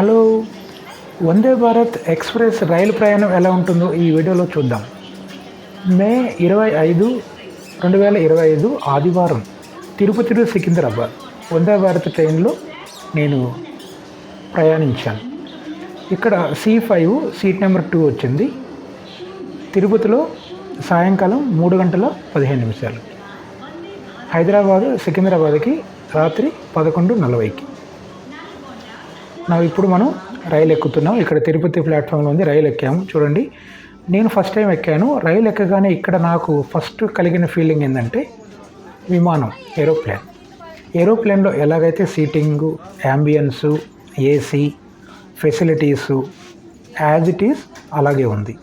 Hello Vande Bharat express రైలు ప్రయాణం ఎలా ఉంటుందో ఈ వీడియోలో చూద్దాం. మే ఇరవై ఐదు రెండు వేల ఇరవై ఐదు ఆదివారం తిరుపతి టు సికింద్రాబాద్. వందే భారత్ ట్రైన్లో నేను ప్రయాణించాను. ఇక్కడ C five seat number two వచ్చింది. తిరుపతిలో సాయంకాలం మూడు గంటల పదిహేను నిమిషాలు. హైదరాబాదు సికింద్రాబాద్కి రాత్రి పదకొండు నలభైకి. నా ఇప్పుడు మనం రైలు ఎక్కుతున్నాం. ఇక్కడ తిరుపతి ప్లాట్ఫామ్లో ఉంది రైలు ఎక్కాము. చూడండి నేను ఫస్ట్ టైం ఎక్కాను. రైలు ఎక్కగానే ఇక్కడ నాకు ఫస్ట్ కలిగిన ఫీలింగ్ ఏంటంటే విమానం ఏరోప్లేన్ ఏరోప్లేన్లో ఎలాగైతే seating ambience AC facilities as it is అలాగే ఉంది.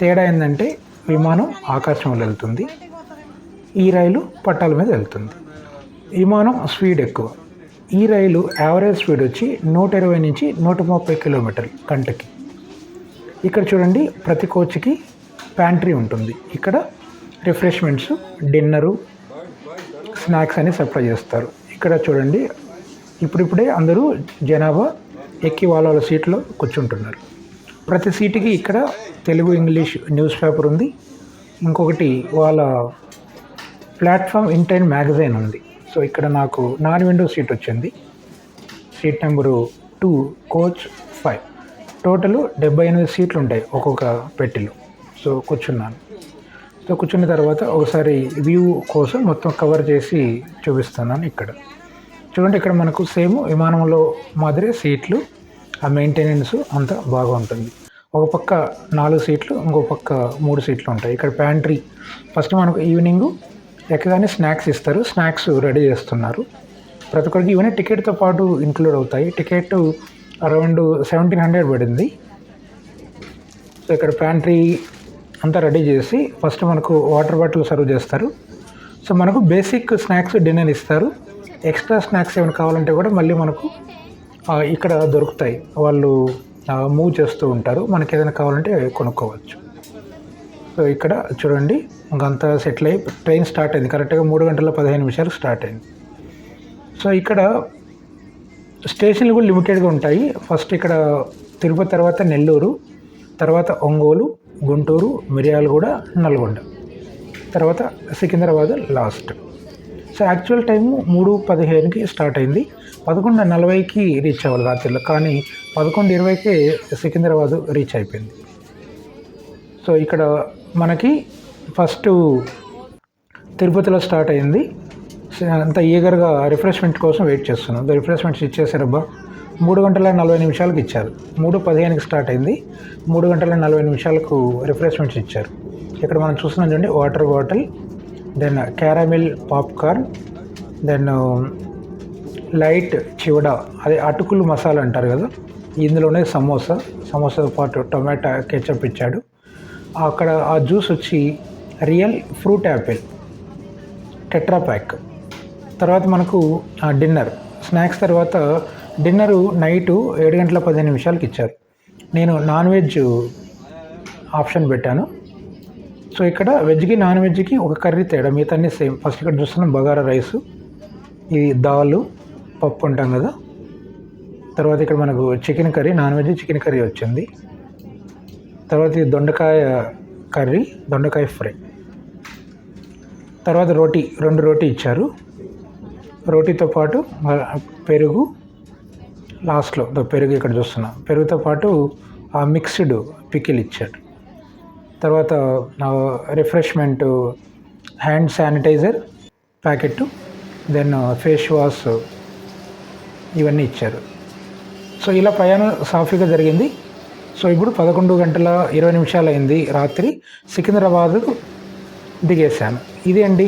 తేడా ఏంటంటే విమానం ఆకాశంలో వెళ్తుంది. ఈ రైలు పట్టాల మీద వెళ్తుంది. విమానం స్పీడ్ ఎక్కువ. ఈ రైలు యావరేజ్ స్పీడ్ వచ్చి నూట ఇరవై నుంచి నూట ముప్పై కిలోమీటర్లు గంటకి. ఇక్కడ చూడండి ప్రతి కోచ్కి ప్యాంట్రీ ఉంటుంది. ఇక్కడ రిఫ్రెష్మెంట్స్ డిన్నరు స్నాక్స్ అని సప్లై చేస్తారు. ఇక్కడ చూడండి ఇప్పుడిప్పుడే అందరూ జనాభా ఎక్కి వాళ్ళ వాళ్ళ సీట్లో కూర్చుంటున్నారు. ప్రతి సీటుకి ఇక్కడ తెలుగు ఇంగ్లీష్ న్యూస్ పేపర్ ఉంది. ఇంకొకటి వాళ్ళ ప్లాట్ఫామ్ ఇంటైన్ మ్యాగజైన్ ఉంది. సో ఇక్కడ నాకు నాన్ విండో సీట్ వచ్చింది. Seat number two coach five. Total డెబ్బై ఎనిమిది సీట్లు ఉంటాయి ఒక్కొక్క పెట్టెలో. సో కూర్చున్నాను. సో కూర్చున్న తర్వాత ఒకసారి వ్యూ కోసం మొత్తం కవర్ చేసి చూపిస్తున్నాను ఇక్కడ. చూడండి ఇక్కడ మనకు సేమ్ విమానంలో మాదిరి సీట్లు ఆ మెయింటెనెన్స్ అంతా బాగుంటుంది. ఒక పక్క నాలుగు సీట్లు ఇంకో పక్క మూడు సీట్లు ఉంటాయి. ఇక్కడ ప్యాంట్రీ. ఫస్ట్ మనకు ఈవినింగ్ ఎక్కగానే స్నాక్స్ ఇస్తారు స్నాక్స్ రెడీ చేస్తున్నారు. ప్రతి ఒక్కరికి ఇవన్నీ టికెట్తో పాటు ఇంక్లూడ్ అవుతాయి. టికెట్ అరౌండ్ సెవెంటీన్ హండ్రెడ్ పడింది. సో ఇక్కడ ప్యాంట్రీ అంతా రెడీ చేసి ఫస్ట్ మనకు వాటర్ బాటిల్ సర్వ్ చేస్తారు. సో మనకు బేసిక్ స్నాక్స్ డిన్నర్ ఇస్తారు. ఎక్స్ట్రా స్నాక్స్ ఏమైనా కావాలంటే కూడా మళ్ళీ మనకు ఇక్కడ దొరుకుతాయి. వాళ్ళు మూవ్ చేస్తూ ఉంటారు. మనకి ఏదైనా కావాలంటే కొనుక్కోవచ్చు. సో ఇక్కడ చూడండి ఇంకంతా సెటిల్ అయ్యి ట్రైన్ స్టార్ట్ అయింది. కరెక్ట్గా మూడు గంటల పదిహేను నిమిషాలు స్టార్ట్ అయింది. సో ఇక్కడ స్టేషన్లు కూడా లిమిటెడ్గా ఉంటాయి. ఫస్ట్ ఇక్కడ తిరుపతి తర్వాత నెల్లూరు తర్వాత ఒంగోలు గుంటూరు మిర్యాలగూడ నల్గొండ. తర్వాత Secunderabad last. So actual time మూడు పదిహేనుకి స్టార్ట్ అయింది. పదకొండు నలభైకి రీచ్ అవ్వాలి రాత్రిలో. కానీ పదకొండు ఇరవైకే సికింద్రాబాద్ రీచ్ అయిపోయింది. సో ఇక్కడ మనకి ఫస్ట్ తిరుపతిలో స్టార్ట్ అయింది. సో అంత ఈగర్గా రిఫ్రెష్మెంట్ కోసం వెయిట్ చేస్తున్నాం. రిఫ్రెష్మెంట్స్ ఇచ్చేసారబ్బా మూడు గంటల నలభై నిమిషాలకు ఇచ్చారు. మూడు పదిహేనుకి స్టార్ట్ అయింది. మూడు గంటల నలభై నిమిషాలకు రిఫ్రెష్మెంట్స్ ఇచ్చారు. ఇక్కడ మనం చూస్తున్నాం చూడండి water bottle then caramel popcorn then light chivda అదే అటుకులు మసాలా అంటారు కదా ఇందులోనే సమోసా. సమోసాతో పాటు టొమాటో కెచప్ ఇచ్చాడు. అక్కడ ఆ జ్యూస్ వచ్చి real fruit apple tetra pack. తర్వాత మనకు ఆ డిన్నర్. స్నాక్స్ తర్వాత డిన్నరు నైటు ఏడు గంటల పదిహేను నిమిషాలకి ఇచ్చారు. నేను నాన్ వెజ్ ఆప్షన్ పెట్టాను. సో ఇక్కడ వెజ్కి నాన్ వెజ్కి ఒక కర్రీ తేడా. మిగతా అన్నీ సేమ్. ఫస్ట్ ఇక్కడ చూస్తున్నాం బగారా రైస్ ఇది దాలు పప్పు ఉంటాం కదా. తర్వాత ఇక్కడ మనకు chicken curry non veg chicken curry వచ్చింది. తర్వాత దొండకాయ కర్రీ దొండకాయ ఫ్రై. తర్వాత రోటీ రెండు రోటీ ఇచ్చారు. రోటీతో పాటు పెరుగు లాస్ట్లో పెరుగు ఇక్కడ చూస్తున్నా. పెరుగుతో పాటు ఆ మిక్స్డ్ పికిల్ ఇచ్చాడు తర్వాత refreshment hand sanitizer packet then face wash ఇవన్నీ ఇచ్చారు. సో ఇలా ప్రయాణం సాఫీగా జరిగింది. సో ఇప్పుడు పదకొండు గంటల ఇరవై నిమిషాలు అయింది రాత్రి సికింద్రాబాద్కు దిగేశాను. ఇదే అండి